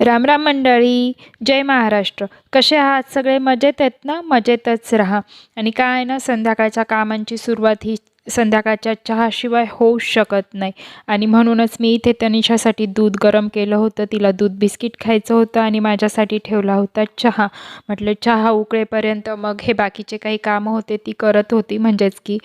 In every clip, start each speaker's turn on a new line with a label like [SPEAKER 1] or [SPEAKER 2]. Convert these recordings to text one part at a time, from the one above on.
[SPEAKER 1] राम राम मंडळी जय महाराष्ट्र. कसे आहात सगळे? मजेत आहेत ना? मजेतच राहा. आणि काय ना संध्याकाळच्या कामांची सुरुवात ही संध्याकाळच्या चहाशिवाय होऊच शकत नाही. आणि म्हणूनच मी इथे तनिषासाठी दूध गरम केलं होतं. तिला दूध बिस्किट खायचं होतं आणि माझ्यासाठी ठेवला होता चहा. म्हटलं चहा उकळेपर्यंत मग हे बाकीचे काही कामं होते ती करत होती. म्हणजेच की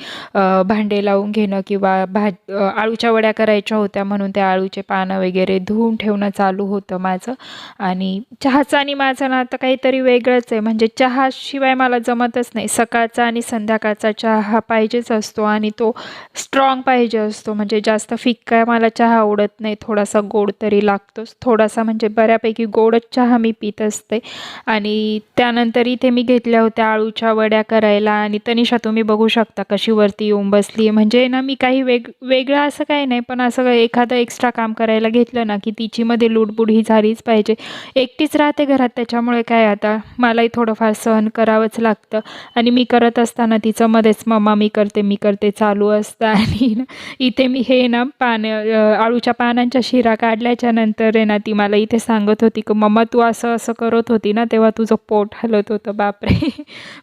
[SPEAKER 1] भांडे लावून घेणं किंवा भाज आळूच्या वड्या करायच्या होत्या म्हणून त्या आळूचे पानं वगैरे धुवून ठेवणं चालू होतं माझं. आणि चहाचं आणि माझं ना आता काहीतरी वेगळंच आहे. म्हणजे चहाशिवाय मला जमतच नाही. सकाळचा आणि संध्याकाळचा चहा हा पाहिजेच असतो आणि तो स्ट्रॉंग पाहिजे असतो. म्हणजे जास्त फिक्का मला चहा आवडत नाही. थोडासा गोड तरी लागतोच. थोडासा म्हणजे बऱ्यापैकी गोडच चहा मी पित असते. आणि त्यानंतर इथे मी घेतल्या होत्या आळूच्या वड्या करायला. आणि तनिषा तुम्ही बघू शकता कशी वरती येऊन बसली म्हणजे ना मी काही वेग वेगळं असं काही नाही. पण असं एखादं एक्स्ट्रा काम करायला घेतलं ना की तिची मध्ये लुडबुड ही झालीच पाहिजे. एकटीच राहते घरात. त्याच्यामुळे काय आता मलाही थोडंफार सहन करावंच लागतं. आणि मी करत असताना तिचं मध्येच मम्मा मी करते मी करते चालू असतं. आणि इथे मी हे ना पान अळूच्या आळूच्या पानांच्या शिरा काढल्याच्या नंतर आहे ना ती मला इथे सांगत होती की मम्मा तू असं असं करत होती ना तेव्हा तुझं पोट हलत होतं. बापरे!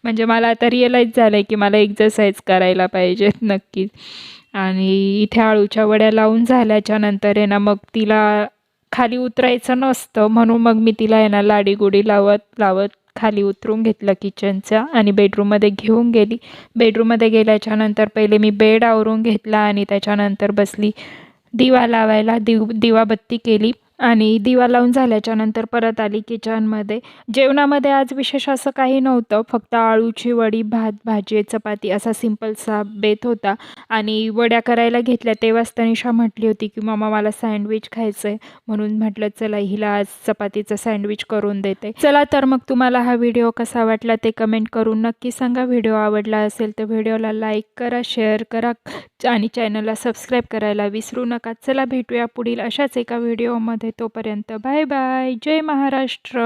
[SPEAKER 1] म्हणजे मला आता रिअलाईज झालं आहे की मला एक्झरसाईज करायला पाहिजेत नक्कीच. आणि इथे आळूच्या वड्या लावून झाल्याच्यानंतर आहे ना मग तिला खाली उतरायचं नसतं. म्हणून मग मी तिला आहे ना लाडीगुडी लावत लावत खाली उतरून घेतलं किचनचा आणि बेडरूममध्ये घेऊन गेली. बेडरूममध्ये गेल्याच्यानंतर पहिले मी बेड आवरून घेतला आणि त्याच्यानंतर बसली. दिवा लावायला दिव दिवाबत्ती केली. आणि दिवा लावून झाल्याच्यानंतर परत आली किचनमध्ये. जेवणामध्ये आज विशेष असं काही नव्हतं फक्त आळूची वडी भात भाजी चपाती असा सिम्पलसा बेत होता. आणि वड्या करायला घेतल्या तेव्हाच तनिषा म्हटली होती की मम्मा मला सँडविच खायचं आहे म्हणून म्हटलं चला हिला आज चपातीचं सँडविच करून देते. चला तर मग तुम्हाला हा व्हिडिओ कसा वाटला ते कमेंट करून नक्की सांगा. व्हिडिओ आवडला असेल तर व्हिडिओला लाईक करा शेअर करा आणि चॅनलला सबस्क्राईब करायला विसरू नका. चला भेटूया पुढील अशाच एका व्हिडिओमध्ये. तोपर्यंत बाय बाय. जय महाराष्ट्र.